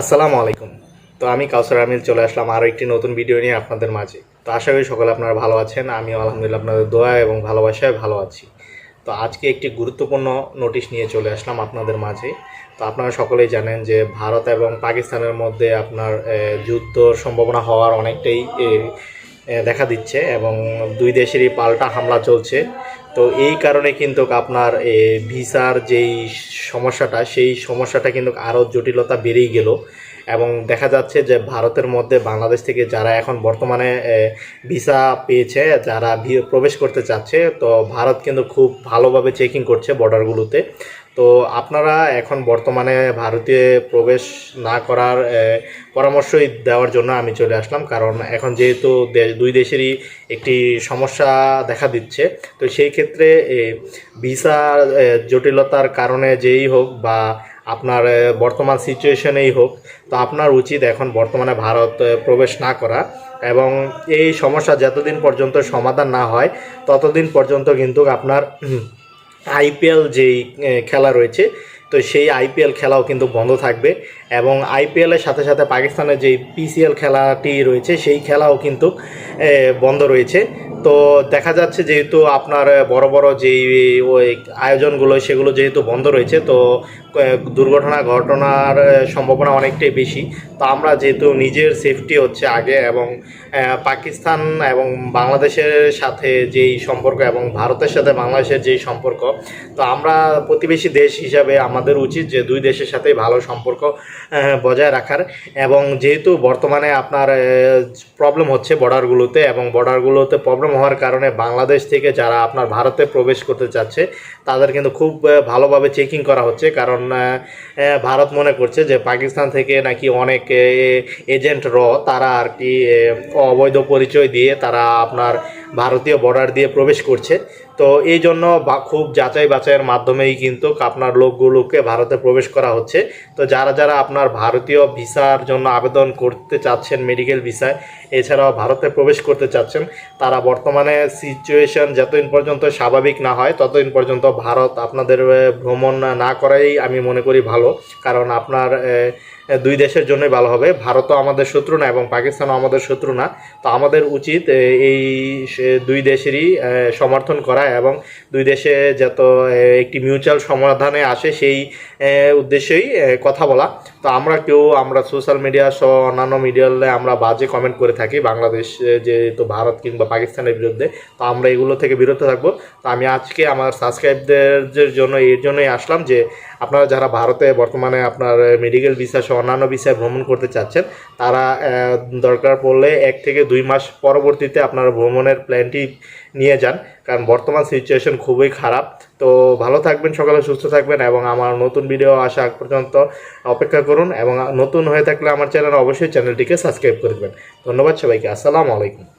আসসালামু আলাইকুম। তো আমি কাউসার আমিল, চলে আসলাম আরও একটি নতুন ভিডিও নিয়ে আপনাদের মাঝে। তো আশা করি সকলে আপনারা ভালো আছেন আমি আলহামদুলিল্লাহ আপনাদের দোয়া এবং ভালোবাসায় ভালো আছি। তো আজকে একটি গুরুত্বপূর্ণ নোটিশ নিয়ে চলে আসলাম আপনাদের মাঝে। তো আপনারা সকলেই জানেন যে ভারত এবং পাকিস্তানের মধ্যে আপনার যুদ্ধ সম্ভাবনা হওয়ার অনেকটাই দেখা দিচ্ছে এবং দুই দেশেরই পাল্টা হামলা চলছে। তো এই কারণে কিন্তু আপনার ভিসার যেই সমস্যাটা, সেই সমস্যাটা কিন্তু আরও জটিলতা বেড়েই গেল। এবং দেখা যাচ্ছে যে ভারতের মধ্যে বাংলাদেশ থেকে যারা এখন বর্তমানে ভিসা পেয়েছে, যারা প্রবেশ করতে চাচ্ছে, তো ভারত কিন্তু খুব ভালোভাবে চেকিং করছে বর্ডারগুলোতে তো আপনারা এখন বর্তমানে ভারতে প্রবেশ না করার পরামর্শই দেওয়ার জন্য আমি চলে আসলাম। কারণ এখন যেহেতু দুই দেশেরই একটি সমস্যা দেখা দিচ্ছে, তো সেই ক্ষেত্রে ভিসা জটিলতার কারণে যেই হোক বা আপনার বর্তমান সিচুয়েশনেই হোক, তো আপনার উচিত এখন বর্তমানে ভারত প্রবেশ না করা। এবং এই সমস্যা যতদিন পর্যন্ত সমাধান না হয়, ততদিন পর্যন্ত কিন্তু আপনার আইপিএল যেই খেলা রয়েছে তো সেই আইপিএল খেলাও কিন্তু বন্ধ থাকবে এবং আইপিএলের সাথে সাথে পাকিস্তানের যেই পিসিএল খেলাটি রয়েছে, সেই খেলাও কিন্তু বন্ধ রয়েছে। তো দেখা যাচ্ছে যেহেতু আপনার বড় বড় যেই ওই আয়োজনগুলো, সেগুলো যেহেতু বন্ধ রয়েছে, তো দুর্ঘটনা ঘটনার সম্ভাবনা অনেকটাই বেশি। তো আমরা যেহেতু নিজের সেফটি হচ্ছে আগে এবং পাকিস্তান এবং বাংলাদেশের সাথে যেই সম্পর্ক এবং ভারতের সাথে বাংলাদেশের যেই সম্পর্ক, তো আমরা প্রতিবেশী দেশ হিসাবে আমাদের উচিত যে দুই দেশের সাথেই ভালো সম্পর্ক বজায় রাখার। এবং যেহেতু বর্তমানে আপনার প্রবলেম হচ্ছে বর্ডারগুলোতে এবং বর্ডারগুলোতে প্রবলেম হওয়ার কারণে বাংলাদেশ থেকে যারা আপনার ভারতে প্রবেশ করতে চাচ্ছে, তাদের কিন্তু খুব ভালোভাবে চেকিং করা হচ্ছে। কারণ ভারত মনে করছে যে পাকিস্তান থেকে নাকি অনেক এজেন্ট র, তারা আর কি অবৈধ পরিচয় দিয়ে তারা আপনার ভারতীয় বর্ডার দিয়ে প্রবেশ করছে। তো এই জন্য বা- খুব যাচাই বাছাইয়ের মাধ্যমেই কিন্তু আপনার লোকগুলোকে ভারতে প্রবেশ করা হচ্ছে। তো যারা যারা আপনার ভারতীয় ভিসার জন্য আবেদন করতে চাচ্ছেন, মেডিকেল ভিসায়, এছাড়াও ভারতে প্রবেশ করতে চাচ্ছেন, তারা বর্তমানে সিচুয়েশন যতদিন পর্যন্ত স্বাভাবিক না হয়, ততদিন পর্যন্ত ভারত আপনাদের ভ্রমণ না করাই আমি মনে করি ভালো। কারণ আপনার দুই দেশের জন্যই ভালো হবে। ভারতও আমাদের শত্রু না এবং পাকিস্তানও আমাদের শত্রু না। তো আমাদের উচিত এই দুই দেশেরই সমর্থন করা এবং দুই দেশে যত একটি মিউচুয়াল সমাধানে আসে সেই উদ্দেশ্যেই কথা বলা। তো আমরা কেউ, আমরা সোশ্যাল মিডিয়া সহ অন্যান্য মিডিয়ালে আমরা বাজে কমেন্ট করে থাকি বাংলাদেশ যেহেতু ভারত কিংবা পাকিস্তানের বিরুদ্ধে। তো আমরা এগুলো থেকে বিরত থাকব। তো আমি আজকে আমার সাবস্ক্রাইবদের জন্য, এর জন্যই আসলাম যে আপনারা যারা ভারতে বর্তমানে আপনার মেডিকেল ভিসা সহ অন্যান্য ভিসায় ভ্রমণ করতে চাচ্ছেন, তারা দরকার পড়লে এক থেকে দুই মাস পরবর্তীতে আপনারা ভ্রমণের প্ল্যানটি নিয়ে যান। কারণ বর্তমান সিচুয়েশন খুবই খারাপ। তো ভালো থাকবেন সকালে, সুস্থ থাকবেন এবং আমার নতুন ভিডিও আসা আগ পর্যন্ত অপেক্ষা করুন এবং নতুন হয়ে থাকলে আমার চ্যানেল অবশ্যই চ্যানেলটিকে সাবস্ক্রাইব করে দেবেন। ধন্যবাদ সবাইকে। আসসালামু আলাইকুম।